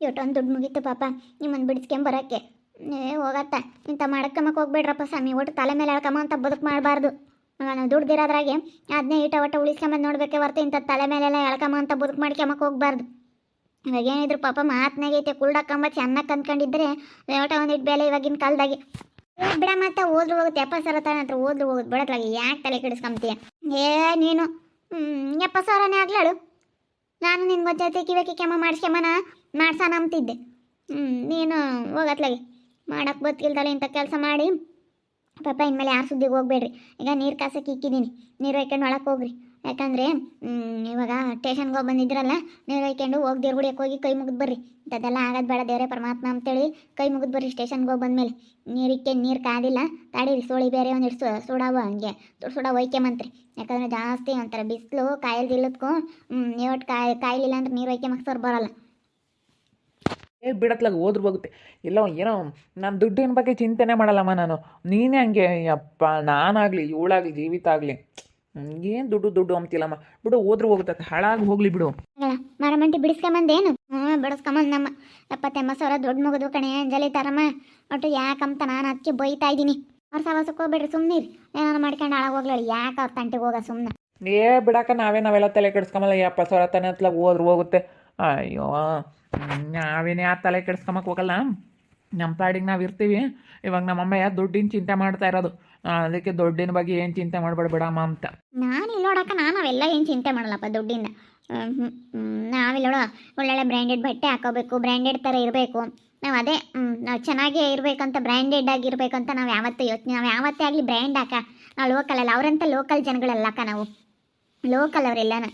ಇವತ್ತೊಂದು ದುಡ್ಡು ಮುಗೀತು ಪಾಪ ನಿಮ್ಮನ್ನು ಬಿಡಿಸ್ಕೊಂಬರೋಕ್ಕೆ ಏ, ಹೋಗತ್ತ. ಇಂಥ ಮಾಡಕ್ಕಮ್ಮಕ್ಕೆ ಹೋಗ್ಬೇಡ್ರಪ್ಪ ಸ್ವಾಮಿ, ಒಟ್ಟು ತಲೆ ಮೇಲೆ ಎಳ್ಕಮ್ಮ ಅಂತ ಬದುಕು ಮಾಡಬಾರ್ದು. ನಾನು ದುಡ್ದಿರೋದ್ರಾಗೆ ಅದನ್ನೇ ಈಟ ಒಟ್ಟ ಉಳಿಸ್ಕೊಂಬಂದು ನೋಡ್ಬೇಕೆ ಹೊರ್ತು ಇಂಥ ತಲೆ ಮೇಲೆಲ್ಲ ಎಳ್ಕಮ್ಮ ಅಂತ ಬದುಕು ಮಾಡ್ಕೊಂಬಕ್ಕೆ ಹೋಗ್ಬಾರ್ದು. ಇವಾಗ ಏನಿದ್ರು ಪಾಪ ಮಾತನಾಗೈತೆ ಕುಲ್ಡಕ್ಕಂಬ ಚೆನ್ನಾಗಿ ಅಂದ್ಕೊಂಡಿದ್ರೆ ಒಟ್ಟ ಒಂದಿಟ್ಟು ಬೆಲೆ ಇವಾಗಿನ ಕಾಲದಾಗೆ. ಬಿಡ ಮತ್ತೆ ಓದ್ಲು ಹೋಗುತ್ತೆ. ಎಪ್ಪ ಸರ ತಾನೆ ಹತ್ರ ಓದ್ಲು ಹೋಗುತ್ತೆ. ಯಾಕೆ ತಲೆ ಕೆಡಿಸ್ಕೊಂತೀಯ ಏ, ನೀನು. ಎಪ್ಪ ಸಾವಿರನೇ ಆಗ್ಲಾಳು. ನಾನು ನಿನ್ನ ಜೊತೆ ಕಿವಿ ಕೆಮ್ಮ ಮಾಡಿಸ್ಕೆಮ್ಮನ ಮಾಡ್ಸಾನ ಅಂತಿದ್ದೆ ಹ್ಞೂ ನೀನು ಹೋಗತ್ಲಾಗೆ ಮಾಡಕ್ಕೆ ಬದುಕಿಲ್ದಲ್ಲ ಇಂಥ ಕೆಲಸ ಮಾಡಿ. ಪಾಪ ಇನ್ಮೇಲೆ ಯಾರು ಸುದ್ದಿಗೆ ಹೋಗ್ಬೇಡ್ರಿ. ಈಗ ನೀರು ಕಾಸಕ್ಕೆ ಇಕ್ಕಿದ್ದೀನಿ ನೀರು ಹೊಯ್ಕೊಂಡು ಒಳಕ್ಕೆ ಹೋಗ್ರಿ. ಯಾಕಂದರೆ ಇವಾಗ ಸ್ಟೇಷನ್ಗೆ ಹೋಗಿ ಬಂದಿದ್ರಲ್ಲ, ನೀರು ಹೇಳ್ಕೊಂಡು ಹೋಗಿ ದೇವ್ರ ಗುಡಿಯಕ್ಕೆ ಹೋಗಿ ಕೈ ಮುಗಿದು ಬರ್ರಿ. ಅದೆಲ್ಲ ಆಗೋದು ಬೇಡ ದೇವರೇ ಪರಮಾತ್ಮ ಅಂತೇಳಿ ಕೈ ಮುಗಿದು ಬರ್ರಿ ಸ್ಟೇಷನ್ಗೆ ಹೋಗಿ ಬಂದಮೇಲೆ. ನೀರಿಕ್ಕೆ ನೀರು ಕಾದಿಲ್ಲ, ತಾಡಿರಿ, ಸೋಳಿ ಬೇರೆ ಒಂದಿಷ್ಟು ಸು ಸುಡಾವ ಹಂಗೆ. ಸುಡ ಒಯ್ಕೆಮಂತ್ರಿ ಯಾಕಂದರೆ ಜಾಸ್ತಿ ಒಂಥರ ಬಿಸಿಲು ಕಾಯಿಲ್ದು ಇಲ್ಲದ್ಕೂ ಇವತ್ತು ಕಾಯಿ, ಕಾಯಿಲಿಲ್ಲ ಅಂದ್ರೆ ನೀರು ಒಯ್ಕೆಮಕ್ಕೆ ಸರ್ ಬರಲ್ಲ. ಏ, ಬಿಡತ್ಲಾಗ ಹೋದ್ರು ಹೋಗುತ್ತೆ. ಇಲ್ಲ, ಏನೋ ನಾನು ದುಡ್ಡಿನ ಬಗ್ಗೆ ಚಿಂತೆನೇ ಮಾಡಲ್ಲಮ್ಮ ನಾನು. ನೀನೇ ಹಂಗೆ ಅಪ್ಪ ನಾನಾಗಲಿ, ಇವಳಾಗಲಿ, ಜೀವಿತ ಆಗಲಿ. ಏನು ದುಡ್ಡು ದುಡ್ಡು ಅಂತಿಲ್ಲಮ್ಮ ಬಿಡು ಹೋದ್ರು ಹೋಗುತ್ತೆ ಹಾಳಾಗಿ ಹೋಗ್ಲಿ ಬಿಡು. ಮಾರ ಮರಮಂಟಿ ಬಿಡಿಸ್ಕೊಂಬಂದೇನು? ಹ್ಞೂ ಬಿಡಿಸ್ಕೊಂಬಂದು ನಮ್ಮ ಎಪ್ಪತ್ತೆಂಬತ್ತು ಸಾವಿರ ದೊಡ್ಡ ಮಗದು ಕಣೆ ಅಂಜಲಿ ತರಮ್ಮ. ಒಟ್ಟು ಯಾಕಂತ ನಾನು ಅದಕ್ಕೆ ಬೈತಾ ಇದ್ದೀನಿ. ಅವ್ರ ಸವಾಸಕ್ಕೆ ಹೋಗ್ಬೇಡ್ರಿ ಸುಮ್ಮನೆ ಏನಾರು ಮಾಡ್ಕೊಂಡು ಹಾಳಾಗಿ ಹೋಗ್ಲಿ ಯಾಕೆ ಅವ್ರ ತಂಟಿಗೆ ಹೋಗ ಸುಮ್ಮನೆ ಏ ಬಿಡಾಕ ನಾವೇ ನಾವೆಲ್ಲ ತಲೆ ಕೆಡಿಸ್ಕೊಂಬಲ್ಲ ಎಪ್ಪತ್ತು ಸಾವಿರ ತಾನೆ ಹತ್ಲಾಗ ಹೋದ್ರು ಹೋಗುತ್ತೆ. ಅಯ್ಯೋ ನಾವೇನೇ ಆ ತಲೆ ಕೆಡಿಸ್ಕೊಂಬಕ್ಕೆ ಹೋಗಲ್ಲ. ನಮ್ಮ ಪಾಡಿಗೆ ನಾವು ಇರ್ತೀವಿ. ಇವಾಗ ನಮ್ಮ ನಮ್ಮಮ್ಮ ದುಡ್ಡಿನ ಚಿಂತೆ ಮಾಡ್ತಾ ಇರೋದು. ಅದಕ್ಕೆ ದುಡ್ಡಿನ ಬಗ್ಗೆ ಏನು ಚಿಂತೆ ಮಾಡಬೇಡ ಬಿಡಮ್ಮ ಅಂತ. ನಾನು ಇಲ್ಲಿ ನೋಡಕ್ಕೆ ನಾನು ಅವೆಲ್ಲ ಏನು ಚಿಂತೆ ಮಾಡಲ್ಲಪ್ಪ ದುಡ್ಡಿಂದ. ಹ್ಮ್, ಹ್ಮ್, ಹ್ಮ್, ನಾವಿಲ್ಲಿ ಒಳ್ಳೊಳ್ಳೆ ಬ್ರ್ಯಾಂಡೆಡ್ ಬಟ್ಟೆ ಹಾಕೋಬೇಕು ಬ್ರ್ಯಾಂಡೆಡ್ ಥರ ಇರಬೇಕು. ನಾವು ಅದೇ ನಾವು ಚೆನ್ನಾಗೇ ಇರಬೇಕಂತ ಬ್ರ್ಯಾಂಡೆಡ್ ಆಗಿರ್ಬೇಕಂತ ನಾವು ಯಾವತ್ತೂ ಯೋಚನೆ ನಾವು ಯಾವತ್ತೇ ಆಗಲಿ ಬ್ರ್ಯಾಂಡ್ ಹಾಕ. ನಾವು ಲೋಕಲ್ ಅಲ್ಲ ಅವರಂತ ಲೋಕಲ್ ಜನಗಳಲ್ಲಕ್ಕ ನಾವು. ಲೋಕಲ್ ಅವರೆಲ್ಲನ?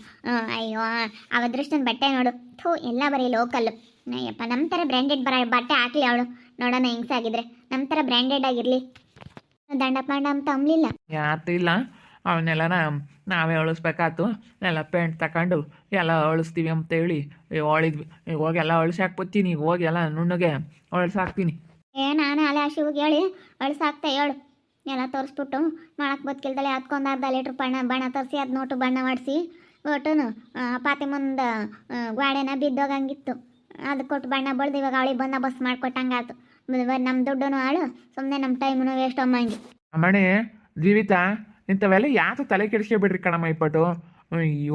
ಅಯ್ಯೋ ಆ ಅದೃಷ್ಟನ ಬಟ್ಟೆ ನೋಡು. ಥೂ ಎಲ್ಲ ಬರೀ ಲೋಕಲ್. ಅಯ್ಯಪ್ಪ ನಮ್ಮ ಥರ ಬ್ರ್ಯಾಂಡೆಡ್ ಬರ ಬಟ್ಟೆ ಹಾಕ್ಲಿ ಅವಳು. ನೋಡೋಣ ಹೆಂಗ್ಸಾಗಿದ್ರೆ ನಮ್ಮ ಥರ ಬ್ರ್ಯಾಂಡೆಡ್ ಆಗಿರಲಿ. ದಂಡ ಪಾಂಡ ಅಂತ ಅಂಬ್ಲಿಲ್ಲ. ಯಾತು ಇಲ್ಲ. ಅವನ್ನೆಲ್ಲ ನಾವೇ ಅಳಿಸ್ಬೇಕಾತು. ಎಲ್ಲ ಪೇಂಟ್ ತಗೊಂಡು ಎಲ್ಲ ಅಳಿಸ್ತೀವಿ ಅಂತ ಹೇಳಿ ಈಗ ಹೋಗಿ ಎಲ್ಲ ಅಳಿಸಿ ಹಾಕ್ಬಿಡ್ತೀನಿ. ಈಗ ಹೋಗಿ ಎಲ್ಲ ನುಣ್ಣಗೆ ಅಳಿಸಾಕ್ತೀನಿ ಏ ನಾನು ಅಲೆ ಆಶಿ ಹೋಗಿ ಹೇಳಿ ಅಳ್ಸಾಕ್ತೆ ಹೇಳು. ಎಲ್ಲ ತೋರಿಸ್ಬಿಟ್ಟು ಮಾಡಕ್ಕೆ ಬದುಕಿಲ್ದಲೆ ಅದಕ್ಕೊಂದು ಅರ್ಧ ಲೀಟ್ರ್ ಬಣ್ಣ ಬಣ್ಣ ತರಿಸಿ ಅದು ನೋಟು ಬಣ್ಣ ಮಾಡಿಸಿ ಒಟ್ಟುನು ಪಾತಿ ಮುಂದೆ ಗ್ವಾಡೆನ ಬಿದ್ದೋಗಂಗಿತ್ತು. ಅದು ಕೊಟ್ಟು ಬಣ್ಣ ಬಳ್ದು ಇವಾಗ ಅವಳಿಗೆ ಬಂದ ಬಸ್ ಮಾಡ್ಕೊಟ್ಟಂಗಾತು. ನಮ್ಮ ದುಡ್ಡನು ಆಳು ಸುಮ್ಮನೆ ನಮ್ಮ ಟೈಮನು ವೇಸ್ಟ್ ಅಮ್ಮಂಗೆ ಅಮ್ಮಣಿ ಜೀವಿತ ಇಂಥವೆಲ್ಲ ಯಾಕೆ ತಲೆ ಕೆಡಿಸ್ಕೊಬಿಡ್ರಿ ಕಣಮ್ಮ ಇಪ್ಪಟ್ಟು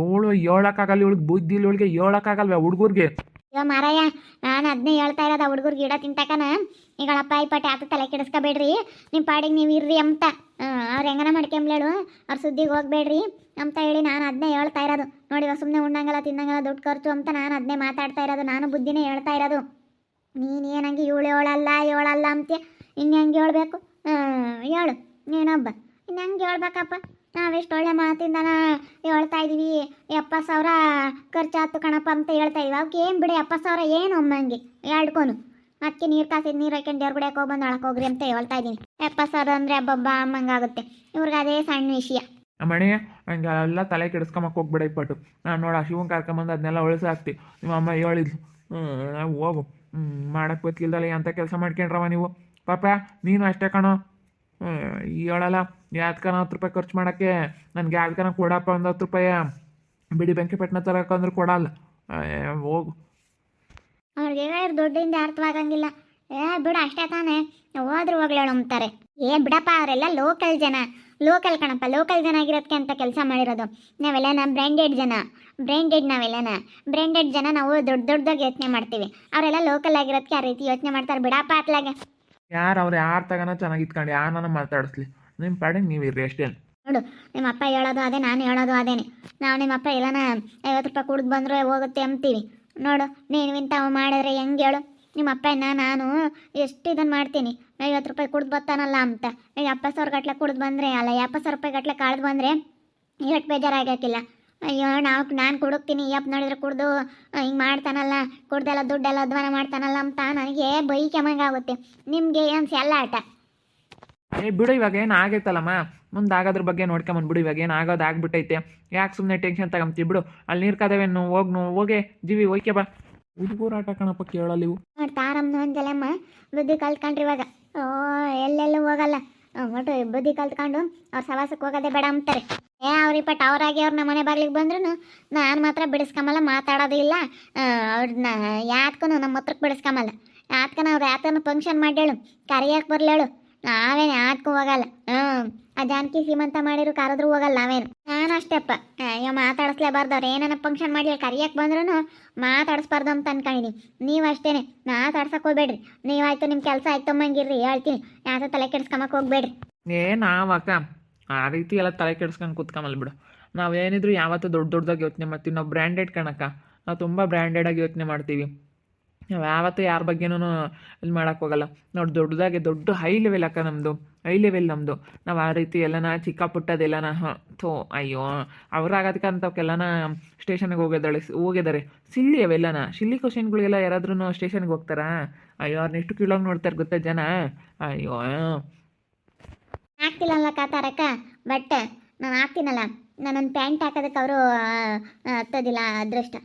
ಏಳು ಏಳಕ್ಕಾಗಲ್ಲ ಇವಳಿಗೆ ಬುದ್ಧಿ ಇಲ್ಲ ಇವಳಿಗೆ ಏಳಕ್ಕಾಗಲ್ವ ಹುಡುಗರಿಗೆ? ಇವ ಮಾರಾಯ ನಾನು ಅದನ್ನೇ ಹೇಳ್ತಾ ಇರೋದು ಹುಡುಗರಿಗೆ ಗಿಡ ತಿಂತಕನ ಈಗ ಅಪ್ಪ ಇಪ್ಪಟ್ಟು ಯಾಕೆ ತಲೆ ಕೆಡಿಸ್ಕೋಬೇಡ್ರಿ ನಿಮ್ಮ ಪಾಡಿಗೆ ನೀವು ಇರ್ರಿ ಅಂತ. ಅವ್ರು ಹೆಂಗನ ಮಾಡ್ಕೊಂಬ್ಲೇಳು ಅವ್ರ ಸುದ್ದಿಗೆ ಹೋಗ್ಬೇಡ್ರಿ ಅಂತ ಹೇಳಿ ನಾನು ಅದನ್ನೇ ಹೇಳ್ತಾ ಇರೋದು. ನೋಡಿ ಸುಮ್ಮನೆ ಉಣ್ಣಂಗಲ್ಲ ತಿನ್ನಂಗಲ್ಲ ದುಡ್ಡು ಖರ್ಚು ಅಂತ ನಾನು ಅದನ್ನೇ ಮಾತಾಡ್ತಾ ಇರೋದು ನಾನು ಬುದ್ಧಿನೇ ಹೇಳ್ತಾ ಇರೋದು. ನೀನು ಏನಂಗೆ ಇವಳು ಏಳಲ್ಲ ಏಳಲ್ಲ ಅಂತೀಯ. ಇನ್ನು ಹೆಂಗೆ ಹೇಳಬೇಕು? ಹೇಳು. ನೀನೊಬ್ಬ. ಇನ್ನು ಹೆಂಗೆ ಹೇಳ್ಬೇಕಪ್ಪ? ನಾವೆಷ್ಟು ಒಳ್ಳೆ ಮಾತಿಂದ ಹೇಳ್ತಾ ಇದ್ದೀವಿ ಎಪ್ಪತ್ತು ಸಾವಿರ ಖರ್ಚಾತು ಕಣಪ್ಪ ಅಂತ ಹೇಳ್ತಾ ಇದೀವಿ. ಅವಕ್ಕೆ ಏನು ಬಿಡಿ, ಎಪ್ಪತ್ತು ಸಾವಿರ ಏನು ಅಮ್ಮಂಗೆ? ಎರಡ್ಕೊನು ಅದಕ್ಕೆ ನೀರು ಕಾಸಿದ ನೀರು ಹಾಕೊಂಡು ದೇವ್ರ ಗುಡಿಯಕ್ಕೆ ಹೋಗ್ಬಂದು ಹೋಗ್ರಿ ಅಂತ ಹೇಳ್ತಾ ಇದ್ದೀನಿ ಎಪ್ಪತ್ತು ಸಾವಿರ ಅಂದರೆ ಹಬ್ಬಬ್ಬ ಅಮ್ಮಂಗಾಗುತ್ತೆ. ಇವ್ರಿಗೆ ಅದೇ ಸಣ್ಣ ವಿಷಯ. ಮಣೆ ಹಂಗೆ ಎಲ್ಲ ತಲೆ ಕೆಡಿಸ್ಕೊಂಬಕ್ಕೆ ಹೋಗ್ಬೇಡ ಇಪ್ಪಟ್ಟು ನಾನು ನೋಡ, ಶಿವನ್ ಕರ್ಕೊಂಬಂದು ಅದನ್ನೆಲ್ಲ ಉಳಿಸಾಕ್ತಿ. ನಿಮ್ಮ ಅಮ್ಮ ಹೇಳಿದ್ಲು ನಾವು ಹೋಗು. ಮಾಡಕ್ಕೆ ಗೊತ್ತಿಲ್ದಲ್ಲ ಎಂಥ ಕೆಲಸ ಮಾಡ್ಕೊಂಡ್ರವ ನೀವು? ಪಾಪ, ನೀನು ಅಷ್ಟೇ ಕಣೋ. ಹೇಳಲ್ಲ ಯಾವ್ದಕ್ಕನ ಹತ್ತು ರೂಪಾಯಿ ಖರ್ಚು ಮಾಡೋಕ್ಕೆ? ನನಗೆ ಯಾವ್ದಕ್ಕನ ಕೊಡಪ್ಪ ಒಂದು ಹತ್ತು ರೂಪಾಯಿ. ಬಿಡಿ ಬೆಂಕಿ ಪಟ್ಟಣ ತರಕಂದ್ರೆ ಕೊಡಲ್ಲ. ಹೋಗು. ಅವ್ರಿಗೆ ಹೇಳಿದ್ರೆ ದುಡ್ಡಿಂದ ಅರ್ಥವಾಗಂಗಿಲ್ಲ ಏ, ಬಿಡು, ಅಷ್ಟೇ ತಾನೇ. ಹೋದ್ರು ಹೋಗ್ಲೇಳು ಅಂತಾರೆ ಏ, ಬಿಡಪ್ಪ, ಅವರೆಲ್ಲ ಲೋಕಲ್ ಜನ. ಲೋಕಲ್ ಕಣಪ್ಪ ಲೋಕಲ್ ಜನ ಆಗಿರೋದಕ್ಕೆ ಅಂತ ಕೆಲಸ ಮಾಡಿರೋದು. ನಾವೆಲ್ಲನ ಬ್ರ್ಯಾಂಡೆಡ್ ಜನ ಬ್ರ್ಯಾಂಡೆಡ್ ನಾವೆಲ್ಲನ ಬ್ರ್ಯಾಂಡೆಡ್ ಜನ ನಾವು ದೊಡ್ಡ ದೊಡ್ಡದಾಗಿ ಯೋಚನೆ ಮಾಡ್ತೀವಿ. ಅವರೆಲ್ಲ ಲೋಕಲ್ ಆಗಿರೋದಕ್ಕೆ ಆ ರೀತಿ ಯೋಚನೆ ಮಾಡ್ತಾರೆ ಬಿಡಪ್ಪ ಅತ್ಲಾಗೆ ಯಾರು ಅವ್ರು ಯಾರು ತಗನ ಚೆನ್ನಾಗಿ ಇತ್ಕೊಂಡು ಯಾರನ್ನ ಮಾತಾಡಿಸ್ಲಿ. ನಿಮ್ಮ ಪಾಡಿಗೆ ನೀವು ಇರ್ರಿ ಅಷ್ಟೇ. ನೋಡು ನಿಮ್ಮ ಅಪ್ಪ ಹೇಳೋದು ಅದೇ ನಾನು ಹೇಳೋದು ಅದೇನೆ. ನಾವು ನಿಮ್ಮ ಅಪ್ಪ ಎಲ್ಲನ ಐವತ್ತು ರೂಪಾಯಿ ಕುಡಿದು ಬಂದರೆ ಹೋಗುತ್ತೆ ಅಂತೀವಿ ನೋಡು ನೀನು ಇಂಥವು ಮಾಡಿದ್ರೆ ಹೆಂಗೆ ಹೇಳು? ನಿಮ್ಮ ಅಪ್ಪನ ನಾನು ಎಷ್ಟು ಇದನ್ನು ಮಾಡ್ತೀನಿ? ಐವತ್ತು ರೂಪಾಯಿ ಕುಡ್ದು ಬರ್ತಾನಲ್ಲ ಅಂತ. ಈಗ ಅಪ್ಪ ಸಾವಿರ ಗಟ್ಲೆ ಕುಡ್ದು ಬಂದರೆ ಅಲ್ಲ, ಎಪ್ಪತ್ತು ಸಾವಿರ ರೂಪಾಯಿ ಗಟ್ಲೆ ಕಳೆದು ಬಂದರೆ ಎಷ್ಟು ಬೇಜಾರಾಗಕ್ಕಿಲ್ಲ ಅಯ್ಯೋ, ನಾವು, ನಾನು ಕುಡುಕ್ತೀನಿ ಯಪ್ಪ ನೋಡಿದ್ರೆ ಕುಡ್ದು ಹಿಂಗೆ ಮಾಡ್ತಾನಲ್ಲ, ಕುಡ್ದೆಲ್ಲ ದುಡ್ಡೆಲ್ಲ ಅಧ್ವಾನ ಮಾಡ್ತಾನಲ್ಲ ಅಂತ ನನಗೆ ಬೈಕೆಮಂಗಾಗುತ್ತೆ ನಿಮಗೆ ಏನು ಎಲ್ಲ ಆಟ? ಏ, ಬಿಡು ಇವಾಗ, ಏನು ಆಗೈತಲ್ಲಮ್ಮ. ಮುಂದೆ ಆಗೋದ್ರ ಬಗ್ಗೆ ನೋಡ್ಕೊಂಬಂದು ಬಿಡು. ಇವಾಗ ಏನು ಆಗೋದು ಆಗ್ಬಿಟ್ಟೈತೆ. ಯಾಕೆ ಸುಮ್ಮನೆ ಟೆನ್ಷನ್ ತಗೊಂತೀವಿ ಬಿಡು. ಅಲ್ಲಿ ನೀರು ಕದವೇನು ಹೋಗಿ ಹೋಗೆ. ಜೀವಿ ಹೋಯ್ಕೆ ಬಾ. ಹುಡುಗರು ಆಟ ಕಣಪ್ಪ ಕೇಳಲ್ಲ ಇವು ಬುದ್ಧಿ ಕಲ್ತ್ಕೊಂಡ್ರಿ ಇವಾಗ. ಓ, ಎಲ್ಲೆಲ್ಲೂ ಹೋಗಲ್ಲ. ಒಟ್ಟು ಬುದ್ಧಿ ಕಲ್ತ್ಕೊಂಡು ಅವ್ರ ಸವಾಸಕ್ಕೆ ಹೋಗೋದೇ ಬೇಡ ಅಂತಾರೆ. ಏ ಅವ್ರಿಗೆ ಪಟ್ ಅವ್ರಾಗಿ ಅವ್ರ ನಮ್ಮ ಮನೆ ಬಾಗ್ಲಿಗೆ ಬಂದ್ರು ನಾನು ಮಾತ್ರ ಬಿಡಿಸ್ಕೊಂಬಲ್ಲ ಮಾತಾಡೋದು ಇಲ್ಲ. ಅವ್ರನ್ನ ಯಾತ್ಕೂ ನಮ್ಮ ಹತ್ರಕ್ಕೆ ಬಿಡಿಸ್ಕೊಂಬಲ್ಲ ಯಾತ್ಕನ ಅವ್ರು ಯಾತನ ಫಂಕ್ಷನ್ ಮಾಡ್ಯಾಳು. ಕರಿಯಕ್ಕೆ ಬರ್ಲೇಳು. ನಾವೇನು ಯಾತ್ಕೂ ಹೋಗಲ್ಲ. ಹ್ಞೂ ಆ ಜಾನಕಿ ಸೀಮಂತ ಮಾಡಿರು ಕರೆದ್ರು ಹೋಗಲ್ಲ ನಾವೇನು? ನಾನು ಅಷ್ಟೇಪ್ಪ ಅಯ್ಯೋ, ಮಾತಾಡಿಸ್ಲೇಬಾರ್ದು. ಏನನ್ನ ಫಂಕ್ಷನ್ ಮಾಡಿ ಕರಿಯಕ್ಕೆ ಬಂದ್ರು ಮಾತಾಡಿಸ್ಬಾರ್ದು ಅಂತ ಅನ್ಕೊಂಡಿನಿ ನೀವು ಅಷ್ಟೇನೆ. ಮಾತಾಡ್ಸಕ್ಕೆ ಹೋಗ್ಬೇಡ್ರಿ. ನೀವಾಯ್ತು ನಿಮ್ಮ ಕೆಲಸ ಆಯ್ತಮ್ಮಂಗಿರ್ರಿ ಹೇಳ್ತೀನಿ. ಯಾತ ತಲೆ ಕೆಡ್ಸ್ಕೊಂಬಕ್ಕೆ ಹೋಗ್ಬೇಡ್ರಿ. ಏ, ನಾವಕ್ಕ, ಆ ರೀತಿ ಎಲ್ಲ ತಲೆ ಕೆಡ್ಸ್ಕೊಂಡು ಕುತ್ಕೊಂಬಲ್ ಬಿಡು. ನಾವೇನಿದ್ರು ಯಾವತ್ತೂ ದೊಡ್ಡ ದೊಡ್ಡದಾಗಿ ಯೋಚನೆ ಮಾಡ್ತೀವಿ. ನಾವು ಬ್ರ್ಯಾಂಡೆಡ್ ಕಣಕ್ಕ. ನಾವು ತುಂಬ ಬ್ರ್ಯಾಂಡೆಡಾಗಿ ಯೋಚನೆ ಮಾಡ್ತೀವಿ. ನಾವು ಯಾವತ್ತೂ ಯಾರ ಬಗ್ಗೆನೂ ಇದು ಮಾಡೋಕ್ಕೆ ಹೋಗಲ್ಲ. ನೋಡಿ ದೊಡ್ಡದಾಗಿ ದೊಡ್ಡ ಹೈ ಲೆವೆಲ್ ಅಕ್ಕ ನಮ್ಮದು ಹೈ ಲೆವೆಲ್ ನಮ್ಮದು ನಾವು ಆ ರೀತಿ ಎಲ್ಲನ ಚಿಕ್ಕ ಪುಟ್ಟದೆಲ್ಲನ ಥೋ, ಅಯ್ಯೋ, ಅವ್ರಾಗೋದಕ್ಕೆ ಸ್ಟೇಷನ್ಗೆ ಹೋಗಿದ್ದಾಳೆ, ಹೋಗಿದ್ದಾರೆ. ಸಿಲ್ಲಿ ಅವೆಲ್ಲನ? ಸಿಲ್ಲಿ ಕ್ವಶನ್ಗಳಿಗೆಲ್ಲ ಯಾರಾದ್ರೂ ಸ್ಟೇಷನ್ಗೆ ಹೋಗ್ತಾರಾ? ಅಯ್ಯೋ ಅವ್ರನ್ನ ಎಷ್ಟು ಕೀಳೋಗಿ ನೋಡ್ತಾರೆ ಗೊತ್ತಾ ಜನ? ಅಯ್ಯೋ. ಹಾಕ್ತಿಲ್ಲಲ್ಲ ಕಾತಾರಕ್ಕ ಬಟ್ ನಾನು ಹಾಕ್ತೀನಲ್ಲ. ನಾನೊಂದು ಪ್ಯಾಂಟ್ ಹಾಕೋದಕ್ಕೆ ಅವರು ಹತ್ತೋದಿಲ್ಲ ಅದೃಷ್ಟ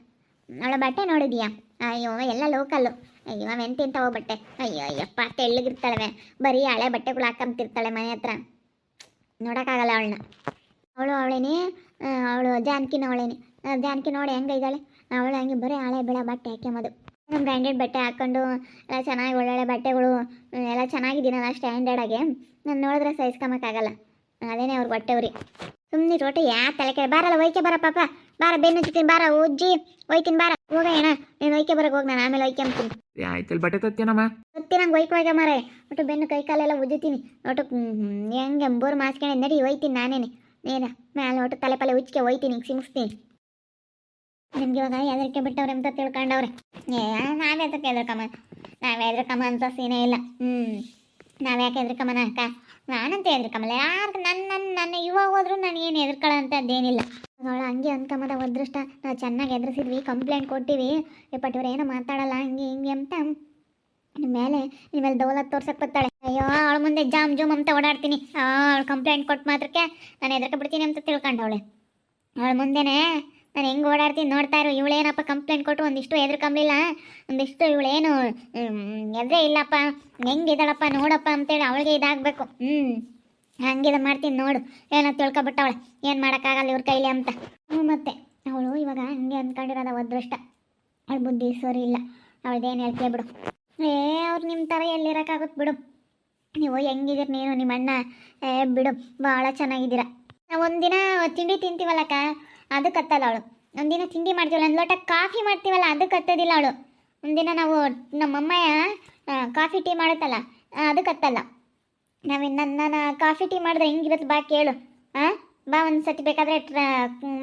ಅವಳ ಬಟ್ಟೆ ನೋಡಿದ್ಯಾ? ಅಯ್ಯೋ, ಎಲ್ಲ ಲೋಕಲ್ಲು ಅಯ್ಯೋ ಅವೆಂತಿಂತವೋ ಬಟ್ಟೆ ಅಯ್ಯೋ, ಅಯ್ಯಪ್ಪ ತೆಳ್ಳಗಿರ್ತಾಳವೆ ಬರೀ ಹಳೆ ಬಟ್ಟೆಗಳು ಹಾಕೊಂತಿರ್ತಾಳೆ ಮನೆ ಹತ್ರ. ನೋಡೋಕ್ಕಾಗಲ್ಲ ಅವಳನ್ನ. ಅವಳು ಅವಳೇನೆ ಅವಳು ಜಾನಕಿನ ಅವಳೇನೆ ಜಾನಕಿ ನೋಡಿ ಹೆಂಗೆ ಇದ್ದಾಳೆ? ಅವಳು ಹಂಗೆ ಬರೀ ಹಳೆ ಬೆಳೆ ಬಟ್ಟೆ ಹಾಕ್ಯಂಬೋದು. ಬ್ರ್ಯಾಂಡೆಡ್ ಬಟ್ಟೆ ಹಾಕೊಂಡು ಎಲ್ಲ ಚೆನ್ನಾಗಿ ಒಳ್ಳೊಳ್ಳೆ ಬಟ್ಟೆಗಳು ಎಲ್ಲ ಚೆನ್ನಾಗಿದ್ದೀನಲ್ಲ ಸ್ಟ್ಯಾಂಡರ್ಡಾಗೆ ನಾನು ನೋಡಿದ್ರೆ ಸಹಿಸ್ಕೊಂಬಕ್ಕಾಗಲ್ಲ ಅದೇನೆ ಅವ್ರ ಬಟ್ಟೆವ್ರಿ ಸುಮ್ಮನೆ ರೊಟ್ಟಿ ಯಾ ತಲೆ ಕೆಳ ಬಾರಲ್ಲ, ಒಯ್ಕೆ ಬರ ಪಾಪ ಬಾರ, ಬೆನ್ನು ಹಚ್ತೀನಿ ಬಾರ, ಉಜ್ಜಿ, ಒಯ್ತೀನಿ, ಬಾರ. ಹೋಗ ಏನ? ನೀನು ಒಯ್ಕೆ ಬರಕ್ ಹೋಗಿ ನಾನು ಆಮೇಲೆ ಒಯ್ಕೊಂತೀನಿ ಆಯ್ತಲ್ಲಿ ಬಟ್ಟೆ ತತ್ತೇನಮ್ಮ ಮತ್ತೆ ನಂಗೆ ಒಯ್ಕೋಗ ಮಾರೆ? ಒಟ್ಟು ಬೆನ್ನು ಕೈ ಕಾಲೆಲ್ಲ ಉಜ್ಜುತ್ತೀನಿ. ಒಟ್ಟು ಹೆಂಗೆ ಬೋರ್ ಮಾಸ್ಕೊಂಡು ನಡಿ ಒಯ್ತೀನಿ ನಾನೇನೆ. ನೇನ ಮೇಲೆ ಒಟ್ಟು ತಲೆ ಪಲೆ ಉಚ್ಕೆ ಒಯ್ತೀನಿ ಸಿಮಿಸ್ತೀನಿ ನಿಮ್ಗೆ ಇವಾಗ ಹೆದರಿಕೆ ಬಿಟ್ಟವ್ರೆ ಅಂತ ತಿಳ್ಕೊಂಡವ್ರೆ. ಏ ನಾವೇ ಅದಕ್ಕೆ ಹೆದರ್ಕಮ್ಮ. ನಾವೇ ಹೆದರ್ಕಮ್ಮ ಅಂತ ಸೀನೇ ಇಲ್ಲ. ಹ್ಞೂ ನಾವ್ಯಾಕೆ ಹೆದರ್ಕಮ್ಮನ ಅಕ್ಕ? ನಾನಂತ ಕಮಲ ಯಾರು ನನ್ನ ನನ್ನ ನನ್ನ ಇವಾಗ ಹೋದ್ರು ನನಗೇನು ಹೆದರ್ಕೊಳ್ಳೋಂಥದ್ದೇನಿಲ್ಲ ಅವಳು ಹಂಗೆ ಅನ್ಕಮದ ಅದೃಷ್ಟ ನಾವು ಚೆನ್ನಾಗಿ ಎದುರಿಸಿದ್ವಿ ಕಂಪ್ಲೇಂಟ್ ಕೊಟ್ಟಿವಿ. ಬಟ್ ಇವ್ರು ಏನೋ ಮಾತಾಡಲ್ಲ, ಹಂಗೆ, ಹಿಂಗೆ ಅಂತ. ನಿಮ್ಮ ಮೇಲೆ ನಿಮ್ಮ ಮೇಲೆ ದೌಲತ್ ತೋರ್ಸಕ್ಕೆ ಬರ್ತಾಳೆ ಅಯ್ಯೋ, ಅವಳ ಮುಂದೆ ಜಾಮ್, ಜೂಮ್ ಅಂತ ಓಡಾಡ್ತೀನಿ. ಅವಳು ಕಂಪ್ಲೇಂಟ್ ಕೊಟ್ಟು ಮಾತ್ರಕ್ಕೆ ನಾನು ಹೆದರ್ಕ ಬಿಡ್ತೀನಿ ಅಂತ ತಿಳ್ಕೊಂಡವಳೆ. ಅವಳ ಮುಂದೆನೆ ನಾನು ಹೆಂಗೆ ಓಡಾಡ್ತೀನಿ ನೋಡ್ತಾ ಇರು. ಇವಳೇನಪ್ಪ ಕಂಪ್ಲೇಂಟ್ ಕೊಟ್ಟು ಒಂದಿಷ್ಟು ಹೆದರ್ಕೊಂಬಿಲ್ಲ ಒಂದಿಷ್ಟು ಇವಳೇನು ಎದ್ರೆ ಇಲ್ಲಪ್ಪ. ಹೆಂಗಿದ್ದಾಳಪ್ಪ ನೋಡಪ್ಪ ಅಂತೇಳಿ ಅವಳಿಗೆ ಇದಾಗಬೇಕು. ಹ್ಞೂ ಹಂಗಿದ ಮಾಡ್ತೀನಿ ನೋಡು. ಏನೋ ತಿಳ್ಕೊಬಿಟ್ಟವಳೆ. ಏನು ಮಾಡೋಕ್ಕಾಗಲ್ಲ ಇವ್ರ ಕೈಲಿ ಅಂತ. ಹ್ಞೂ ಮತ್ತೆ ಅವಳು ಇವಾಗ ಹಂಗೆ ಅಂದ್ಕೊಂಡಿರೋದ ಅದೃಷ್ಟ. ಅವಳು ಬುದ್ಧಿ ಸರಿ ಇಲ್ಲ. ಅವಳದೇನು ಹೇಳ್ತೀಯ ಬಿಡು. ಏ, ಅವ್ರು ನಿಮ್ಮ ಥರ ಎಲ್ಲಿರೋಕ್ಕಾಗುತ್ತೆ ಬಿಡು. ನೀವು ಹೆಂಗಿದ್ದೀರಿ ನೀನು ನಿಮ್ಮ ಅಣ್ಣ ಏ, ಬಿಡು, ಭಾಳ ಚೆನ್ನಾಗಿದ್ದೀರ. ಒಂದಿನ ತಿಂಡಿ ತಿಂತೀವಲ್ಲಕ್ಕ. ಅದು ಕತ್ತಲ್ಲ ಅವಳು. ಒಂದಿನ ತಿಂಡಿ ಮಾಡ್ತೀವಲ್ಲ, ಒಂದು ಲೋಟ ಕಾಫಿ ಮಾಡ್ತೀವಲ್ಲ, ಅದು ಹತ್ತೋದಿಲ್ಲ ಅವಳು. ಒಂದಿನ ನಾವು ನಮ್ಮಮ್ಮಯ್ಯ ಕಾಫಿ ಟೀ ಮಾಡುತ್ತಲ್ಲ ಅದಕ್ಕೆ ಅದು ಕತ್ತಲ್ಲ. ನಾವು ನನ್ನ ನಾನು ಕಾಫಿ ಟೀ ಮಾಡಿದ್ರೆ ಹೆಂಗಿರುತ್ತೆ ಬಾ ಕೇಳು. ಹಾಂ ಬಾ ಒಂದು ಸತಿ ಬೇಕಾದರೆ ಟ್ರಾ,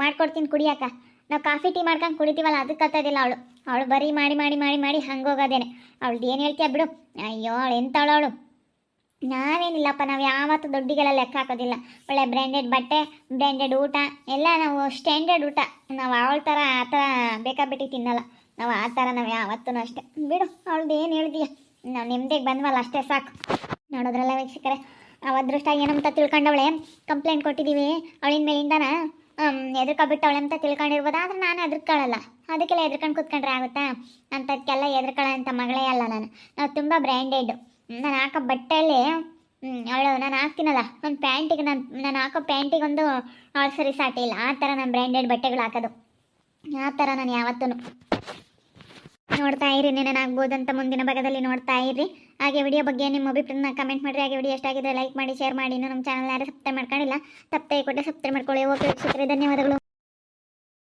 ಮಾಡ್ಕೊಡ್ತೀನಿ ಕುಡಿಯಾಕ. ನಾವು ಕಾಫಿ ಟೀ ಮಾಡ್ಕೊಂಡು ಕುಡಿತೀವಲ್ಲ, ಅದು ಹತ್ತೋದಿಲ್ಲ ಅವಳು. ಅವಳು ಬರೀ ಮಾಡಿ ಮಾಡಿ ಮಾಡಿ ಮಾಡಿ ಹಂಗೋಗೋದೇನೆ ಅವಳು ಏನು ಹೇಳ್ತೀಯ ಬಿಡು. ಅಯ್ಯೋ, ಅವಳು ಎಂತವಳು ಅವಳು. ನಾವೇನಿಲ್ಲಪ್ಪ, ನಾವು ಯಾವತ್ತೂ ದುಡ್ಡಿಗೆಲ್ಲ ಲೆಕ್ಕ ಹಾಕೋದಿಲ್ಲ. ಒಳ್ಳೆ ಬ್ರ್ಯಾಂಡೆಡ್ ಬಟ್ಟೆ ಬ್ರ್ಯಾಂಡೆಡ್ ಊಟ, ಎಲ್ಲ ನಾವು ಸ್ಟ್ಯಾಂಡರ್ಡ್ ಊಟ. ನಾವು ಅವಳ ಥರ ಆ ಥರ ಬೇಕಾಬಿಟ್ಟು ತಿನ್ನಲ್ಲ. ನಾವು ಆ ಥರ ನಾವು ಯಾವತ್ತೂ ಅಷ್ಟೇ. ಬಿಡು ಅವಳದ್ದು ಏನು ಹೇಳ್ದೀಯ? ನಾವು ನೆಮ್ಮದಿಗೆ ಬಂದ್ವಲ್ಲ, ಅಷ್ಟೇ ಸಾಕು. ನೋಡೋದ್ರಲ್ಲ ವೀಕ್ಷಕರೇ ನಾವು ಅದೃಷ್ಟ ಏನಂತ ತಿಳ್ಕೊಂಡವಳೆ ಕಂಪ್ಲೇಂಟ್ ಕೊಟ್ಟಿದ್ದೀವಿ ಅವಳಿನ ಮೇಲಿಂದನ? ಎದ್ರಕೊಬಿಟ್ಟವಳೆ ಅಂತ ತಿಳ್ಕೊಂಡಿರ್ಬೋದು, ಆದರೆ ನಾನು ಎದ್ರಕೊಳ್ಳಲ್ಲ ಅದಕ್ಕೆಲ್ಲ ಎದ್ರಕೊಂಡು ಕೂತ್ಕೊಂಡ್ರೆ ಆಗುತ್ತಾ? ಅಂಥದ್ಕೆಲ್ಲ ಎದ್ರಕೊಳ್ಳೋ ಅಂತ ಮಗಳೇ ಅಲ್ಲ ನಾನು. ನಾವು ತುಂಬ ಬ್ರ್ಯಾಂಡೆಡ್ ನಾನು ಹಾಕೋ ಬಟ್ಟೆಯಲ್ಲಿ ಅವಳು ನಾನು ಹಾಕ್ತೀನಲ್ಲ, ಒಂದು ಪ್ಯಾಂಟಿಗೆ ನಾನು ನಾನು ಹಾಕೋ ಪ್ಯಾಂಟಿಗೆ ಒಂದು ಅವಳು ಸರಿ ಸಾಟಿ ಇಲ್ಲ, ಆ ಥರ ನಾನು ಬ್ರ್ಯಾಂಡೆಡ್ ಬಟ್ಟೆಗಳು ಹಾಕೋದು. ಆ ಥರ ನಾನು ಯಾವತ್ತೂ ನೋಡ್ತಾ ಇರಿ ಆಗ್ಬೋದು ಅಂತ ಮುಂದಿನ ಭಾಗದಲ್ಲಿ ನೋಡ್ತಾ ಇರಿ. ಹಾಗೆ ವಿಡಿಯೋ ಬಗ್ಗೆ ನಿಮ್ಮ ಅಭಿಪ್ರಾಯನ ಕಮೆಂಟ್ ಮಾಡಿರಿ. ಹಾಗೆ ವಿಡಿಯೋ ಎಷ್ಟಾಗಿದೆ ಲೈಕ್ ಮಾಡಿ ಶೇರ್ ಮಾಡಿ. ನಮ್ಮ ಚಾನಲ್ ಯಾರು ಸಬ್ಸ್ಕ್ರೈಬ್ ಮಾಡ್ಕೊಂಡಿಲ್ಲ ತಪ್ಪೇ ಕೊಟ್ಟರೆ ಸಬ್ಸ್ಕ್ರೈಬ್ ಮಾಡ್ಕೊಳ್ಳಿ. ಓಕೆ ಧನ್ಯವಾದಗಳು.